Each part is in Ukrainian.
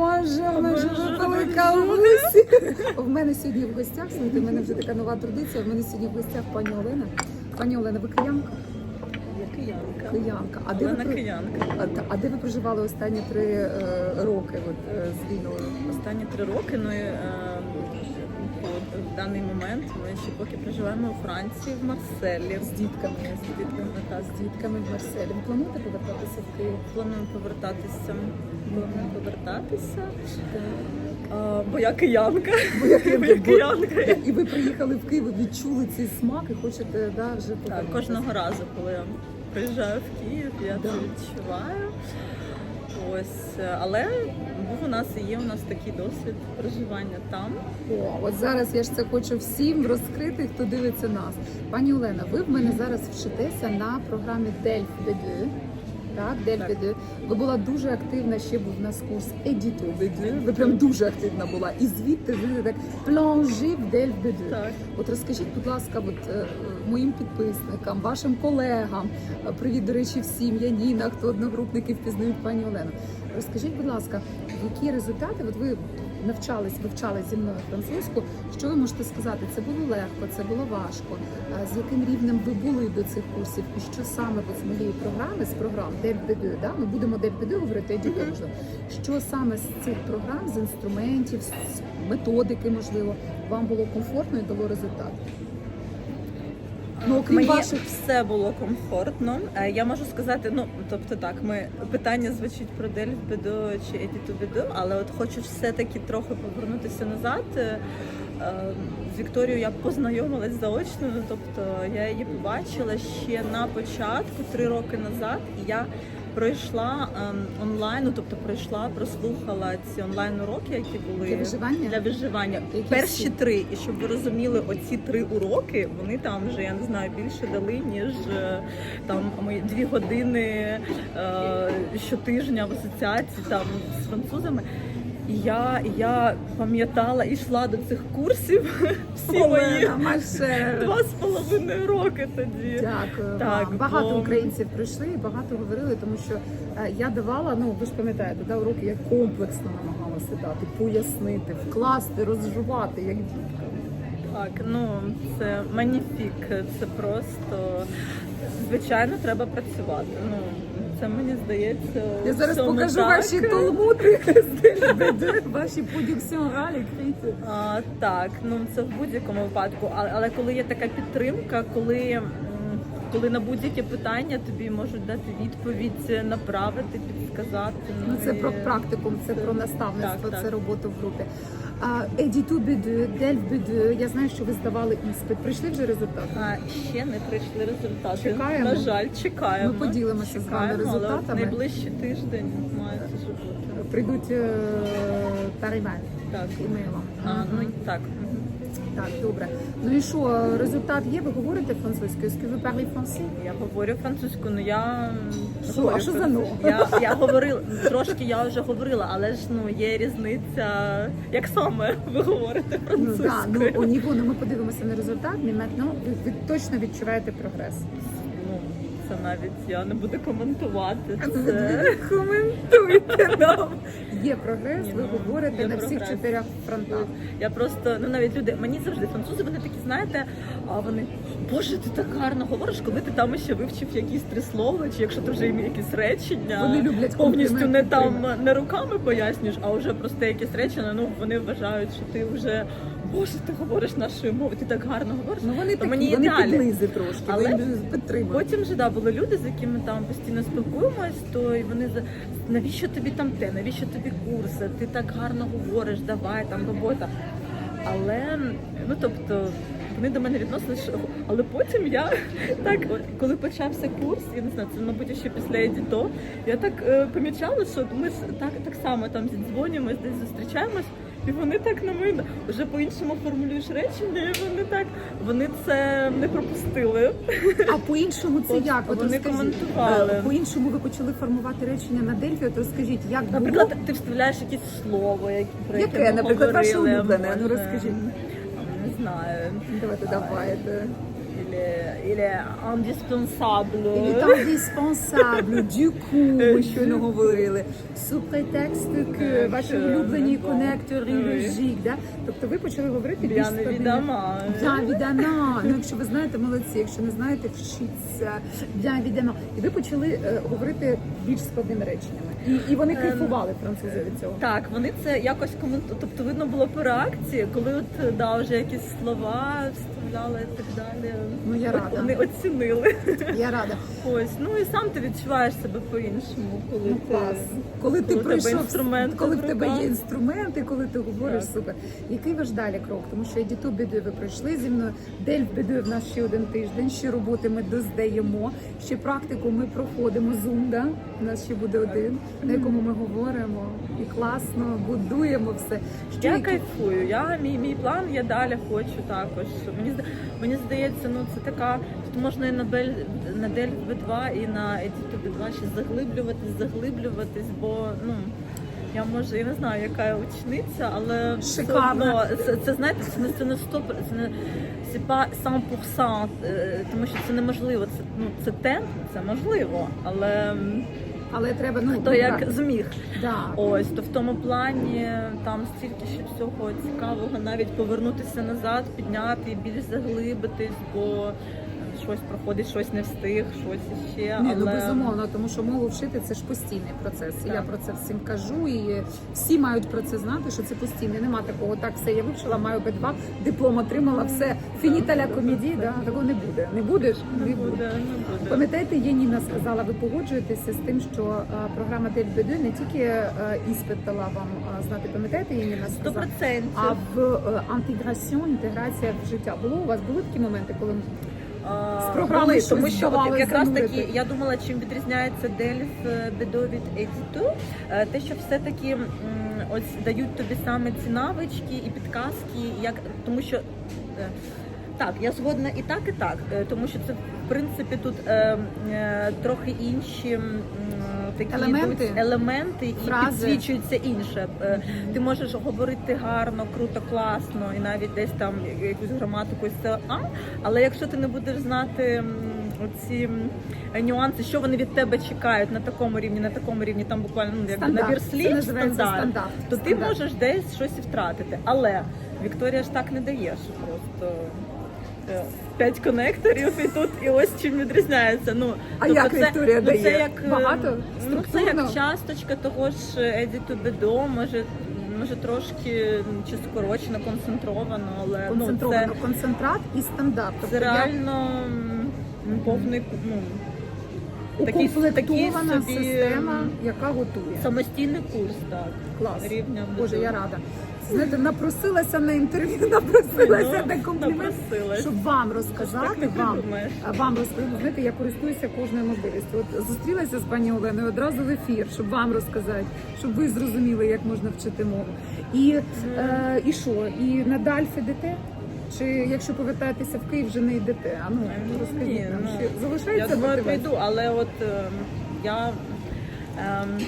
Бонжур, вона велика Лусі. В мене сьогодні в гостях, слухайте, в мене вже така нова традиція. В мене сьогодні в гостях пані Олена. Пані Олена, ви киянка? Я киянка. Киянка. А де, ви, Олена киянка. а, та- а де ви проживали останні три е, роки от, е, з війною? Останні три роки, ну і е, по в даний момент ми ще поки проживаємо у Франції, в Марселі. З дітками. З дітками та З дітками в Марселі. Ви плануєте повертатися в Київ? плануємо повертатися. Плануємо повертатися. А, бо я киянка. Бо я киянка. І ви приїхали в Київ, ви відчули цей смак і хочете да, вже Так, кожного разу, коли я приїжджаю в Київ, я це відчуваю. Ось, але був у нас і є у нас такий досвід проживання там. О, от зараз я ж це хочу всім розкрити, хто дивиться нас. Пані Олена, ви в мене зараз вчитеся на програмі Дельф B2. Так, Дельф Так. B2. Ви була дуже активна, ще був у нас курс Едіто B2. Ви прям дуже активна була. І звідти ви так плонжі в Дельф B2. Так. От розкажіть, будь ласка, от, е, моїм підписникам, вашим колегам, привіт, до речі, всім Яніна, хто одногрупники впізнають пані Олену. Розкажіть, будь ласка, які результати? От ви навчались, вивчали зі мною французьку. Що ви можете сказати? Це було легко, це було важко. З яким рівнем ви були до цих курсів? І що саме от з моєї програми, з програм Дельпеду, да? ми будемо Дельпеду говорити, можливо. Що саме з цих програм, з інструментів, з методики, можливо, вам було комфортно і дало результат? Ну, Мені ваших все було комфортно. Е, Я можу сказати, ну тобто так, ми питання звучить про Дельф Бедо чи Едіту Бедо, але от хочу все-таки трохи повернутися назад. Е, е, З Вікторією я познайомилась заочно, ну тобто я її побачила ще на початку, три роки назад, і я пройшла ем, онлайн, ну тобто пройшла, прослухала ці онлайн уроки, які були Для виживання? Для виживання. Які Перші всі? три, і щоб ви розуміли, оці три уроки, вони там вже я не знаю більше дали, ніж е, там мої дві години е, щотижня в асоціації там з французами. І я, я пам'ятала і йшла до цих курсів всі мої два з половиною роки тоді. Дякую. Так, вам. Багато бо- українців прийшли і багато говорили, тому що е, я давала, ну ви ж пам'ятаєте, да, уроки я комплексно намагалася дати, пояснити, вкласти, розжувати, як дітка. Так, ну це маніфік, це просто звичайно треба працювати. Ну це мені здається. Я зараз що покажу так. ваші толмуди, ваші крити. А, так, ну це в будь-якому випадку. Але, але коли є така підтримка, коли. Коли на будь-яке питання тобі можуть дати відповідь, направити, підсказати. Ну це і- про практикум, це про наставництво, Так, це так. роботу в групі. Едіту Беду, Дельф Беду, я знаю, що ви здавали іспит. Прийшли вже результати? А, ще не прийшли результати. Чекаємо. На жаль, чекаємо. Ми поділимося з вами Чекаємо, але найближчий тиждень вже бути. Прийдуть е, Таримель Так. імейлом. А, ну так. Так, добре. Ну і що, результат є? Ви говорите французькою? Que vous parlez français? Я говорю французькою, ну я Що? говорю А що за. «ну»? Я, я говорила трошки, я вже говорила, але ж ну є різниця. Як саме ви говорите Ну французькою? да, ну у ну ми подивимося на результат. Не maintenant, ви, ви точно відчуваєте прогрес. Це навіть я не буду коментувати. Це Коментуйте нам. Є прогрес, Ні, ви ну, говорите є на всіх прогрес. чотирьох фронтах. я просто ну навіть люди, мені завжди французи, вони такі, знаєте, а вони Боже, ти так гарно говориш, коли ти там ще вивчив якісь три слова, чи якщо ти вже їм якісь речення. Вони люблять повністю не там не руками пояснюєш, а вже просто якісь речення. Ну вони вважають, що ти вже Боже, ти говориш нашою мовою, ти так гарно говориш. Ну вони То такі, мені вони підлизи трошки, Але підтримуєте. Потім вже да, були люди, з якими там постійно спілкуємось, то і вони за навіщо тобі там те, навіщо тобі курси? Ти так гарно говориш, давай там робота. Але ну тобто вони до мене відносились, що але потім я так, коли почався курс, я не знаю, це мабуть ще після Едіто, я так е, помічала, що ми так, так само там зідзвонюємось, десь зустрічаємось. І вони так на мене вже по-іншому формулюєш речення, і вони так вони це не пропустили. А по-іншому це От як? От вони коментували. Е, По-іншому ви почали формувати речення на Дельфі. От розкажіть, як було? Наприклад, ти вставляєш якесь слово, яке про яке, Яке, ми наприклад, ваше улюблене? Ну, розкажіть. Знаю. Давайте давайте. Il est, indispensable. Il est indispensable, du coup, що не говорили. Sous prétexte que ваші улюблені конектори лежить, да? Тобто ви почали говорити більш évidemment. Bien évidemment. Ну, якщо ви знаєте, молодці. Якщо не знаєте, вчіться. Bien évidemment. І ви почали говорити більш складними реченнями. І, і вони кайфували французи від цього. Так, вони це якось коментують. Тобто видно було по реакції, коли от да, вже якісь слова вставляли і так далі. Ну, я рада. Вони оцінили. Я рада. Ось, ну і сам ти відчуваєш себе по-іншому, коли Ну, ти клас. Коли ти коли прийшов, інструменти коли в тебе є інструменти, коли ти говориш Так. супер. Який ваш далі крок? Тому що Едіту Бедю ви пройшли зі мною. Дель Бедю в нас ще один тиждень, ще роботи ми доздаємо, ще практику ми проходимо. Зум, да? У нас ще буде один, на якому ми говоримо і класно будуємо все. Що Я які- кайфую. Я мій мій план, я далі хочу також. Мені мені здається, ну це така. Тут можна і на Бель на Дель Б2, і на Едіту Б2 ще заглиблюватись, заглиблюватись, бо ну. Я може, я не знаю, яка я учениця, але Шикарно. Це, це знаєте, це не це не 100%, це не сіпа сам 100%, е, тому що це неможливо. Це ну це темп, це можливо, але Але треба ну хто як зміг. да. Ось то в тому плані там стільки ще всього цікавого, навіть повернутися назад, підняти і більш заглибитись, бо щось проходить, щось не встиг, щось іще. Ні, але ну безумовно, тому що мову вчити це ж постійний процес. І Так. Я про це всім кажу, і всі мають про це знати, що це постійний. Нема такого. Так, все я вивчила, маю Б2, диплом отримала, все фініталя комедії. Да, такого не буде. Не будеш? не буде, не буде. Пам'ятаєте, Яніна сказала, ви погоджуєтеся з тим, що е, програма Дель Бедю не тільки е, іспит дала вам е, знати. Пам'ятаєте, Яніна Сто сказала? процентів. А в е, інтеграція в життя було у вас були такі моменти, коли були, тому що от якраз таки я думала, чим відрізняється Дельф Бедо від Едіту, е, те, що все-таки ось дають тобі саме ці навички і підказки, як тому що. е, Так, я згодна і так, і так, е, тому що це в принципі тут е, е, трохи інші м, такі Елементи? йдуть елементи і Фрази? підсвічується інше. Е, Ти можеш говорити гарно, круто, класно, і навіть десь там якусь граматику а, але якщо ти не будеш знати оці нюанси, що вони від тебе чекають на такому рівні, на такому рівні, там буквально ну, Стандарт. набір слів, стандарт, стандарт. то ти можеш десь щось і втратити. Але Вікторія ж так не дає, просто. Е, П'ять конекторів і тут і ось чим відрізняється. Ну А тобто як Вікторія ну, дає? Це як е, Багато? Ну це Структурно? як часточка того ж Едіту Бедо, може, може трошки чи скорочено, концентровано, але концентровано ну, концентрат і стандарт. це, Тобто це я реально м, повний ну, такий- укомплектована такий собі, система, яка готує. самостійний курс, так. Клас. Рівня Боже, я рада. Знаєте, напросилася на інтерв'ю, напросилася Ну, на комплімент, напросилась. щоб вам Так розказати, вам, придумаєш. вам розказати. Знаєте, я користуюся кожною можливістю. От зустрілася з пані Оленою одразу в ефір, щоб вам розказати, щоб ви зрозуміли, як можна вчити мову. І, е, і що? І надаль йдете? Чи якщо повертаєтеся в Київ, вже не йдете? А ну розкажіть нам, ну, чи залишається Я думаю, прийду, але от ем, я ем,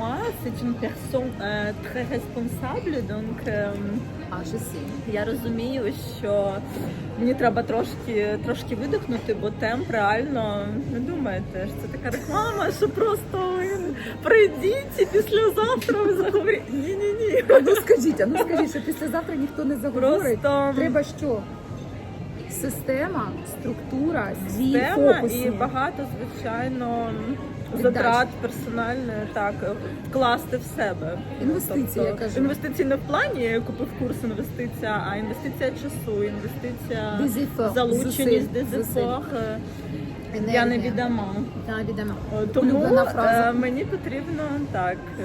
moi, c'est une personne euh, très responsable, donc ем, А, ще сім. я розумію, що мені треба трошки, трошки видихнути, бо темп реально не думаєте, що це така реклама, що просто прийдіть і післязавтра ви заговорите. Ні, ні, ні. А ну скажіть, а ну скажіть, що післязавтра ніхто не заговорить. Просто Треба що? Система, структура, дві тема фокусні. і багато, звичайно. Затрат персональне, так, вкласти в себе. Інвестиції, я кажу. Інвестиції не в плані я купив курс інвестиція, а інвестиція часу, інвестиція Des залученість, дезифох. Енергія. Я не відома. Та, відома. Тому е, мені потрібно так е,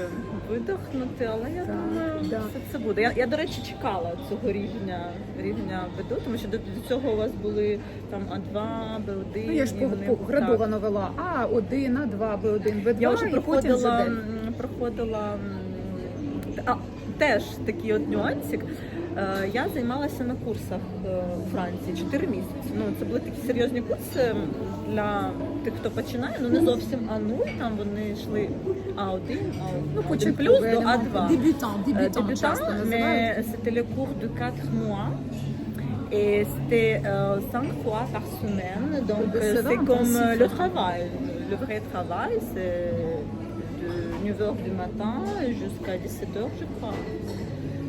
видохнути, але я думаю, да. що це буде. Я, я до речі чекала цього рівня рівня виду, тому що до, до цього у вас були там А2, Б1. Ну, я ж по, вони- по градовано вела А1, А2, Б1, Б2 Я вже і потім проходила, а, теж такий от нюансик. Е, Я займалася на курсах е, у Франції 4 місяці. Ну це були такі серйозні курси для тих, хто починає. Ну не зовсім А0, там вони йшли А1, А1 Ну, плюс до А2. Дебютант, Е, дебютант називають. mais c'était le cours de 4 mois. Et c'était euh, cinq fois par semaine. Donc c'est comme le travail. Le vrai travail, c'est de 9h du matin jusqu'à 17h, je crois.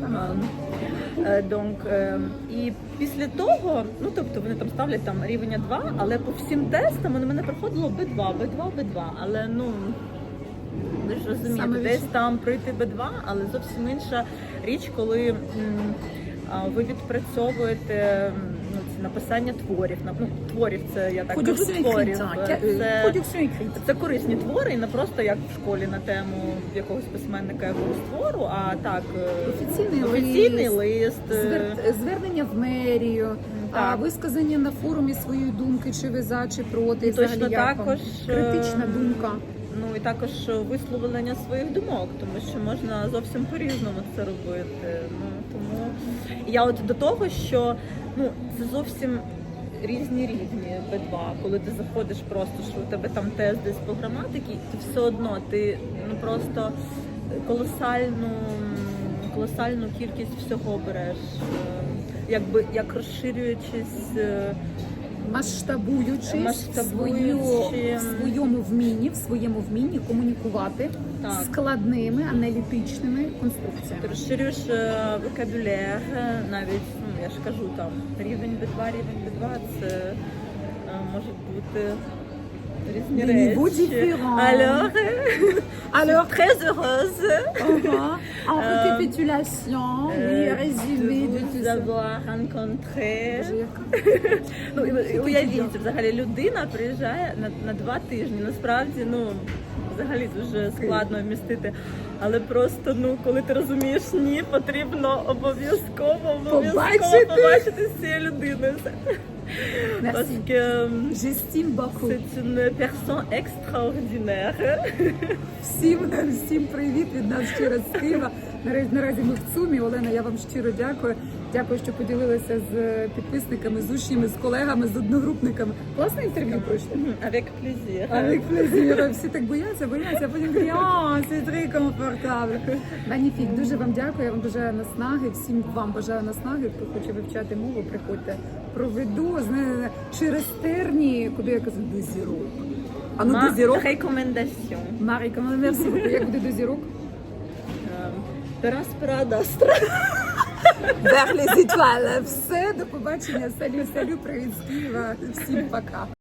Е, е, Donc, е, і після того, ну тобто вони там ставлять там рівня 2, але по всім тестам у мене проходило B2, B2, B2. Але ну ви ж розумієте, Саме десь там пройти B2, але зовсім інша річ, коли м, а, ви відпрацьовуєте м, написання творів. Ну, творів це я так кажу, творів. Це, hein, production écrite. це корисні твори, і не просто як в школі на тему якогось письменника якогось твору, а так е, Офіційний офіційний лист, лист. е, Звер... Звернення в мерію, а висказання на форумі своєї думки, чи ви за, чи проти, і Точно взагалі як також, е, критична думка. Ну і також висловлення своїх думок, тому що можна зовсім по-різному це робити. Ну тому я от до того, що ну це зовсім різні рівні B2. Коли ти заходиш просто, що у тебе там тест десь по граматиці, то все одно ти ну просто колосальну, колосальну кількість всього береш, е, якби як розширюючись. Е, Масштабуючись, Масштабуючи. свою, в своєму вмінні, в своєму вмінні комунікувати Так. складними аналітичними конструкціями. Ти розширюєш е, вокабуляр, е, навіть ну я ж кажу, там рівень B2, рівень B2 це може можуть бути різні Des niveaux речі. différents. Alors, Alors, très heureuse ага, en Euh, récapitulation, oui, euh, résumé de de vous tout ça. avoir rencontré. Боже, яка Ну і уявіть, взагалі людина приїжджає на, на два тижні. Насправді, ну взагалі дуже складно вмістити. Але просто ну, коли ти розумієш, ні, потрібно обов'язково обов'язково Побачити. з цією людиною. J'estime beaucoup. c'est une personne extraordinaire. Всім, всім привіт від нас щиро з Києва. Наразі, наразі ми в ЦУМі. Олена, я вам щиро дякую. Дякую, що поділилися з підписниками, з учнями, з колегами, з одногрупниками. Класне інтерв'ю пройшло. Avec plaisir. Avec plaisir. Всі так бояться, бояться, а потім о, c'est très confortable. Magnifique. Дуже вам дякую. Я вам бажаю наснаги. Всім вам бажаю наснаги. Хто хоче вивчати мову, приходьте. Проведу через терні, куди я кажу, до зірок. А ну до зірок. Рекомендацію. Маріка, ну. Як буде до зірок? Пераспера Дастра. Les étoiles. Все, до побачення. Салю, салю, привіт Києва. Всім пока.